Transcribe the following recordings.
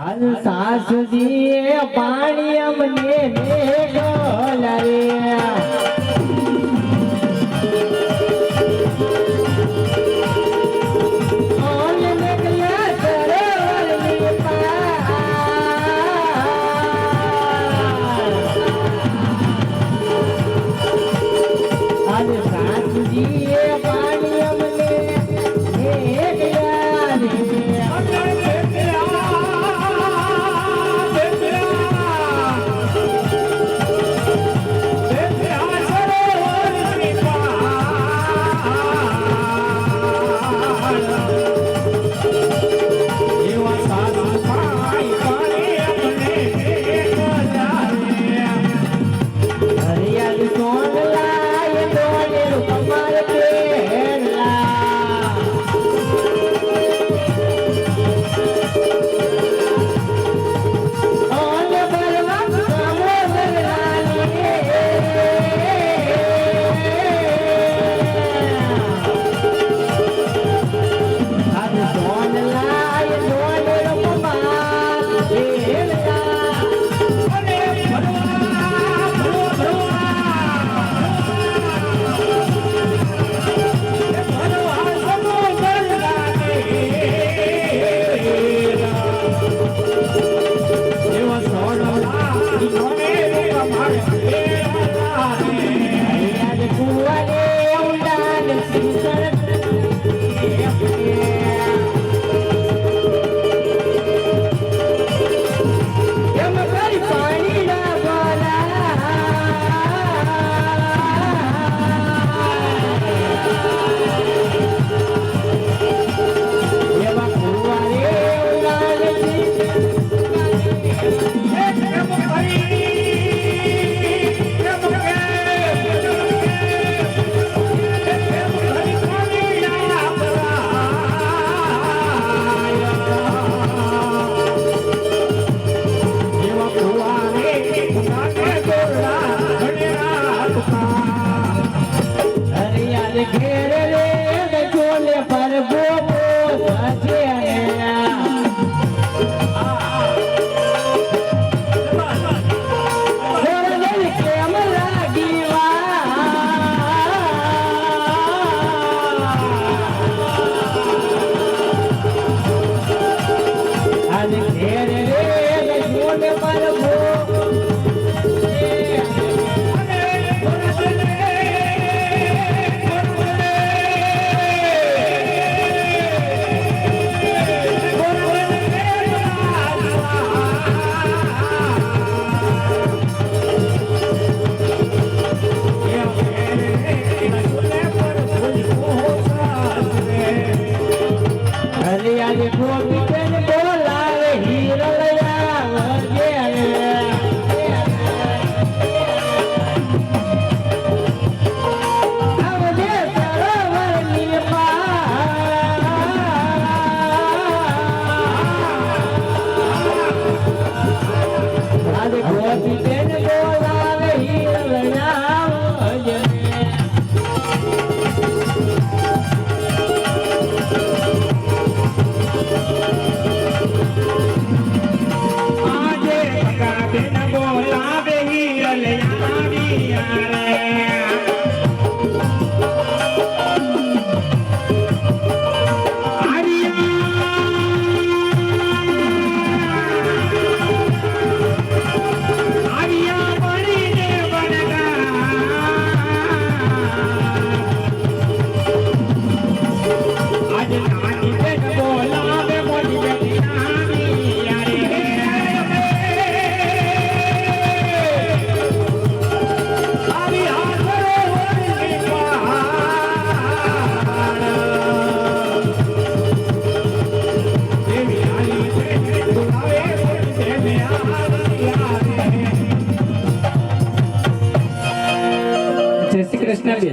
હાલ સાસુજીએ પાણી અમને મેઘ રે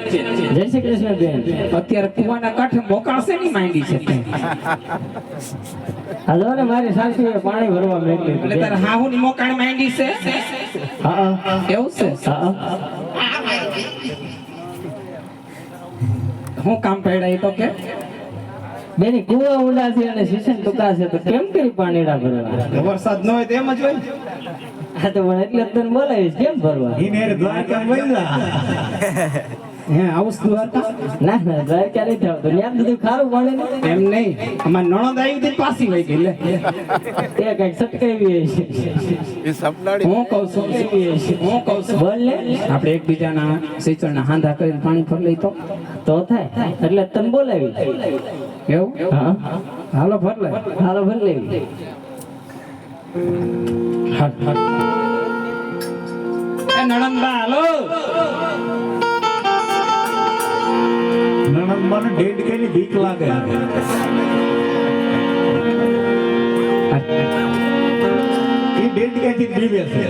જય શ્રી કૃષ્ણ બેન. અત્યારે કુવાના કાંઠે મોકાશે ની માંડી છે હાલો ને મારી સાસુએ પાણી ભરવા એટલે તાર હાહુ ની મોકાણ માંડી છે? હા એવું છે? હા હું. કામ પડ્યા એ તો કે? બેની કુવા ઊંડા છે અને શીશન ટૂંકા છે તો કેમ કરી પાણીડા ભરવા? વરસાદ ન હોય તો એમ જ હોય. હા તો પણ એટલે તને બોલાવીશ કેમ ભરવા? હિનેર દ્વારકા વૈલા હે આવું દ્વારકા ના ના દ્વારકા નહીં જાવ બધું ખારું પડે એમ નહીં અમાર નણંદ આવી હતી પાછી વહી ગઈ લે. તે કંઈક સટકાવી હશે. એ સપનાડી હું કહું છું હું કહું છું. બોલ ને. આપણે એકબીજાના સિંચણના હાંધા કરીને પાણી ભરી લઈ તો? તો થાય. એટલે તમે તને બોલાવી. એવું? હા. હાલો ફર લે. હાલો ફર લેવી હાલ, હાલ. એ નણંદબા હાલો. નણંદ મને ડેડ કેની બીક લાગે. એ ડેડ કેથી બીવે છે